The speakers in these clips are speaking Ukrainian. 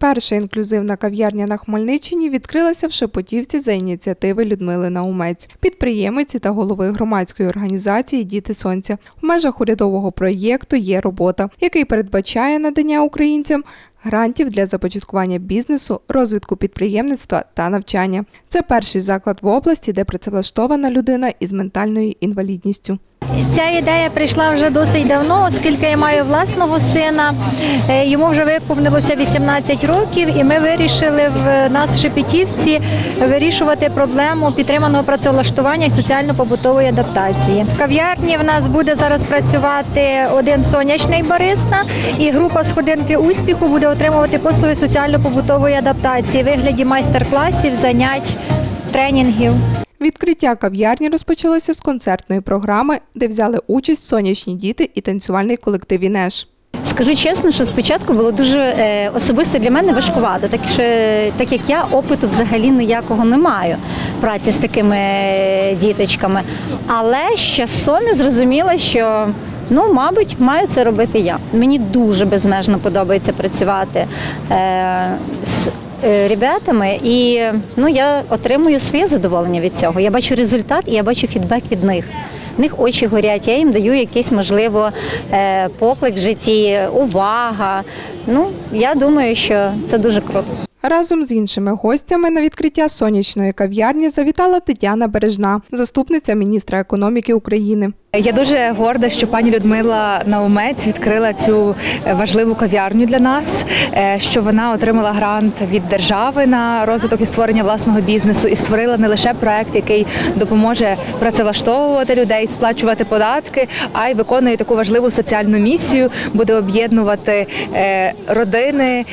Перша інклюзивна кав'ярня на Хмельниччині відкрилася в Шепотівці за ініціативи Людмили Наумець, підприємиці та голови громадської організації Діти Сонця. В межах урядового проєкту є робота, який передбачає надання українцям грантів для започаткування бізнесу, розвитку підприємництва та навчання. Це перший заклад в області, де працевлаштована людина із ментальною інвалідністю. Ця ідея прийшла вже досить давно, оскільки я маю власного сина. Е, Йому вже виповнилося 18 років, і ми вирішили в нас в Шепетівці вирішувати проблему підтриманого працевлаштування і соціально-побутової адаптації. В кав'ярні в нас буде зараз працювати один сонячний бариста, і група сходинки успіху буде отримувати послуги соціально-побутової адаптації в вигляді майстер-класів, занять, тренінгів. Відкриття кав'ярні розпочалося з концертної програми, де взяли участь сонячні діти і танцювальний колектив Інеш. Скажу чесно, що спочатку було дуже е, особисто для мене важкувато, так що так як я опиту взагалі ніякого не маю праці з такими е, діточками. Але з часом я зрозуміла, що ну, мабуть, маю це робити я. Мені дуже безмежно подобається працювати е, з ребятами, і ну, я отримую своє задоволення від цього. Я бачу результат і я бачу фідбек від них. В них очі горять, я їм даю якийсь, можливо, е, поклик в житті, увага. Ну, я думаю, що це дуже круто. Разом з іншими гостями на відкриття сонячної кав'ярні завітала Тетяна Бережна, заступниця міністра економіки України. Я дуже горда, що пані Людмила Наумець відкрила цю е, важливу кав'ярню для нас, е, що вона отримала грант від держави на розвиток і створення власного бізнесу і створила не лише проект, який допоможе працевлаштовувати людей, сплачувати податки, а й виконує таку важливу соціальну місію, буде об'єднувати е, родини,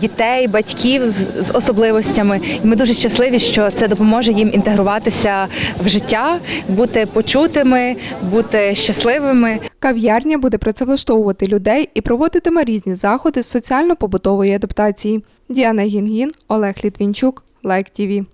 дітей, батьків з, особливостями. І ми дуже щасливі, що це допоможе їм інтегруватися в життя, бути почутими, бути щасливими. Кав'ярня буде працевлаштовувати людей і проводитиме різні заходи з соціально-побутової адаптації. Діана Гінгін, Олег Літвінчук, Лайк ТІВІ.